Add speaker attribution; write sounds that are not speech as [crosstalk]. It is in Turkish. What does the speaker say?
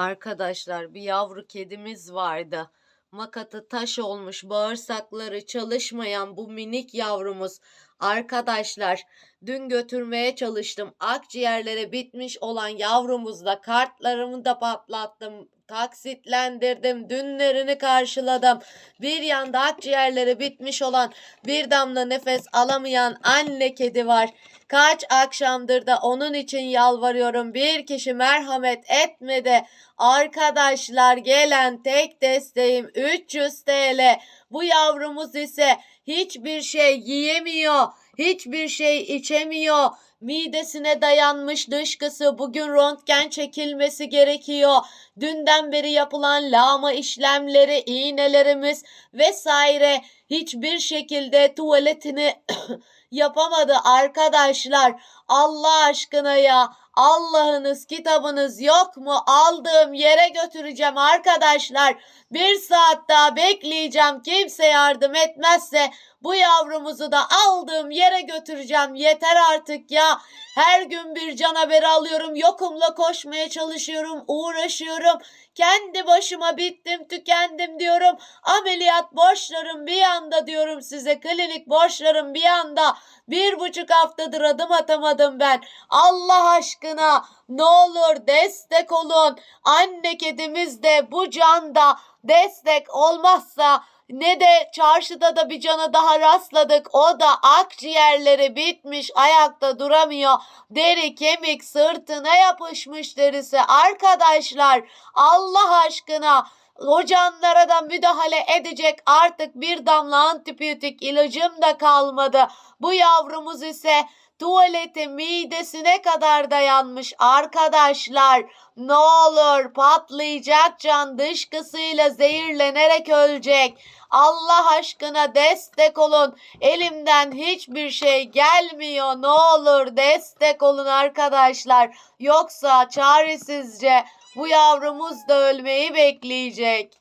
Speaker 1: Arkadaşlar bir yavru kedimiz vardı. Makatı taş olmuş, bağırsakları çalışmayan bu minik yavrumuz. Arkadaşlar dün götürmeye çalıştım. Akciğerleri bitmiş olan yavrumuzla kartlarımı da patlattım. Taksitlendirdim. Dünlerini karşıladım. Bir yanda akciğerleri bitmiş olan bir damla nefes alamayan anne kedi var. Kaç akşamdır da onun için yalvarıyorum. Bir kişi merhamet etmedi. Arkadaşlar gelen tek desteğim 300 TL. Bu yavrumuz ise hiçbir şey yiyemiyor. Hiçbir şey içemiyor. Midesine dayanmış dışkısı bugün röntgen çekilmesi gerekiyor. Dünden beri yapılan lağma işlemleri, iğnelerimiz vesaire hiçbir şekilde tuvaletini [clears throat] yapamadı arkadaşlar. Allah aşkına ya Allah'ınız kitabınız yok mu? Aldığım yere götüreceğim arkadaşlar. Bir saat daha bekleyeceğim. Kimse yardım etmezse bu yavrumuzu da aldığım yere götüreceğim. Yeter artık ya. Her gün bir can haberi alıyorum. Yokumla koşmaya çalışıyorum. Uğraşıyorum. Kendi başıma bittim tükendim diyorum. Ameliyat borçlarım bir yanda diyorum size. Klinik borçlarım bir yanda. Bir buçuk haftadır adım atamadım ben. Allah aşkına ne olur destek olun. Anne kedimiz de bu canda destek olmazsa ne de çarşıda da bir cana daha rastladık. O da akciğerleri bitmiş, ayakta duramıyor. Deri kemik sırtına yapışmış derisi. Arkadaşlar Allah aşkına o canlara da müdahale edecek artık bir damla antibiyotik ilacım da kalmadı. Bu yavrumuz ise tuvalete midesine kadar dayanmış arkadaşlar. Ne olur patlayacak can dışkısıyla zehirlenerek ölecek. Allah aşkına destek olun. Elimden hiçbir şey gelmiyor. Ne olur destek olun arkadaşlar. Yoksa çaresizce bu yavrumuz da ölmeyi bekleyecek.